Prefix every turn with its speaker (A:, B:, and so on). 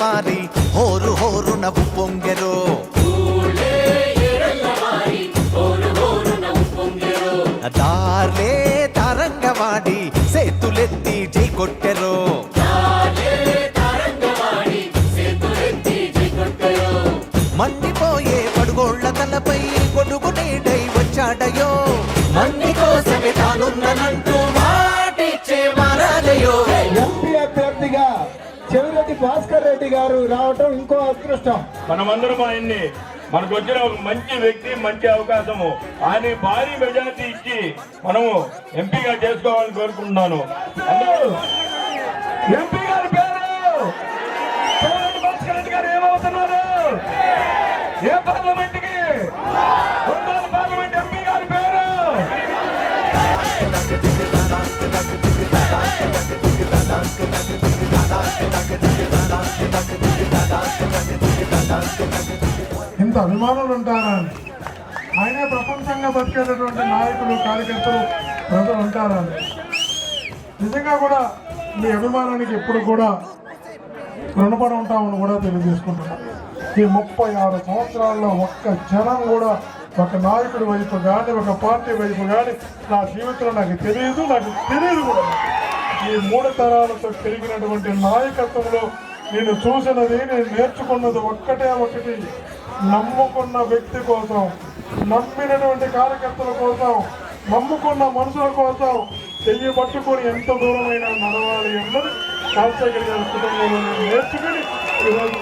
A: ఎర్రవారి హోరు హోరు నవ్వు పొంగెరో. దారే తరంగవాడి సేతులెత్తి జై కొట్టెరో. మండిపోయే పడుగోళ్ళ తలపై కొడుకునే డై వచ్చాడయో మండి కోసమే తానున్ననంట
B: చెవిరెడ్డి భాస్కర్ రెడ్డి గారు రావటం ఇంకో అదృష్టం.
C: మనమందరం ఆయన్ని మనకు వచ్చిన ఒక మంచి వ్యక్తి మంచి అవకాశము. ఆయన భారీ మెజార్టీ ఇచ్చి మనము ఎంపీగా చేసుకోవాలని కోరుకుంటున్నాను. అందరూ ఎంపీ గారి పేరు! ఏమవుతున్నారు? ఏ పార్లమెంట్
D: ఇంత అభిమానులు ఉంటారని ఆయనే ప్రపంచంగా బతికేటటువంటి నాయకులు కార్యకర్తలు ప్రజలు ఉంటారని నిజంగా కూడా మీ అభిమానానికి ఎప్పుడు కూడా రుణపడి ఉంటామని కూడా తెలియజేసుకుంటున్నాను ఈ ముప్పై ఆరు సంవత్సరాల్లో ఒక్క జనం కూడా ఒక నాయకుడి వైపు కానీ ఒక పార్టీ వైపు కానీ నా జీవితంలో నాకు తెలియదు నాకు తెలియదు కూడా. ఈ మూడు తరాలతో పెరిగినటువంటి నాయకత్వంలో నేను చూసినది నేను నేర్చుకున్నది ఒక్కటే ఒకటి. నమ్ముకున్న వ్యక్తి కోసం నమ్మినటువంటి కార్యకర్తల కోసం నమ్ముకున్న మనుషుల కోసం చెయ్యి పట్టుకొని ఎంత దూరమైన నడవాలి అన్నది రాజశేఖర్ గారి కుటుంబంలో నేను నేర్చుకుని ఈరోజు